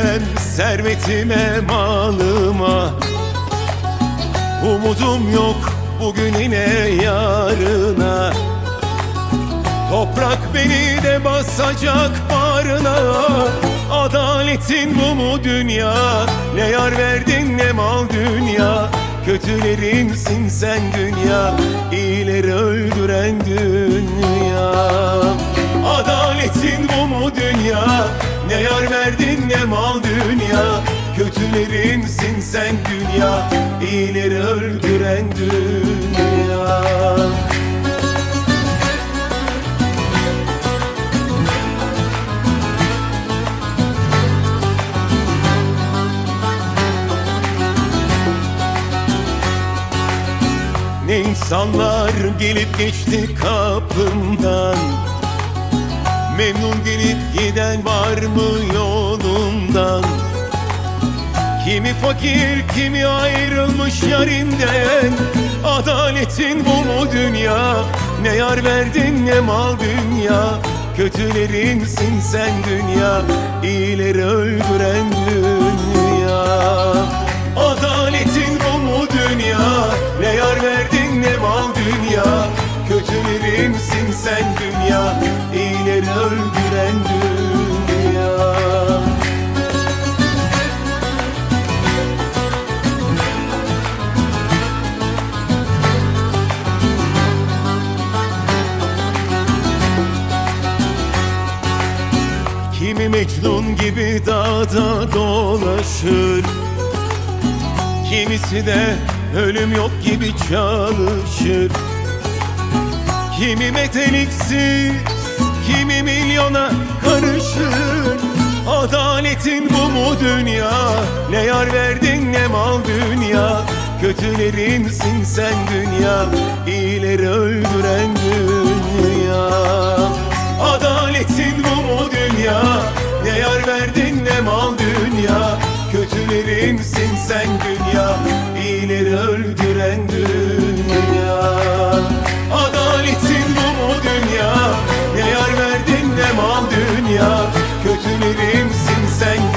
Güvenemem servetime malıma. Umudum yok bugününe yarına. Toprak beni de basacak bağrına Adaletin bu mu dünya? Ne yar verdin ne mal dünya? Kötülerinsin sen dünya. İyileri öldüren dünya Ne yar verdin ne mal dünya. Kötülerinsin sen dünya. İyileri öldüren dünya. Ne insanlar gelip geçti kapımdan Memnun gelip giden var mı yolumdan Kimi fakir kimi ayrılmış yarinden. Adaletin bu mu dünya? Ne yar verdin ne mal dünya? Kötülerinsin sen dünya. İyileri öldüren dünya. Adaletin sen dünya İyileri öldüren dünya. Kimi Mecnun gibi dağda dolaşır Kimisi de ölüm yok gibi çalışır Kimi meteliksiz, kimi milyona karışır. Adaletin bu mu dünya? Ne yar verdin ne mal dünya? Kötülerinsin sen dünya İyileri öldüren dünya. Adaletin bu mu dünya? Ne yar verdin ne mal dünya? Kötülerinsin sen dünya İyileri öldüren dünya Kötülerinsin sen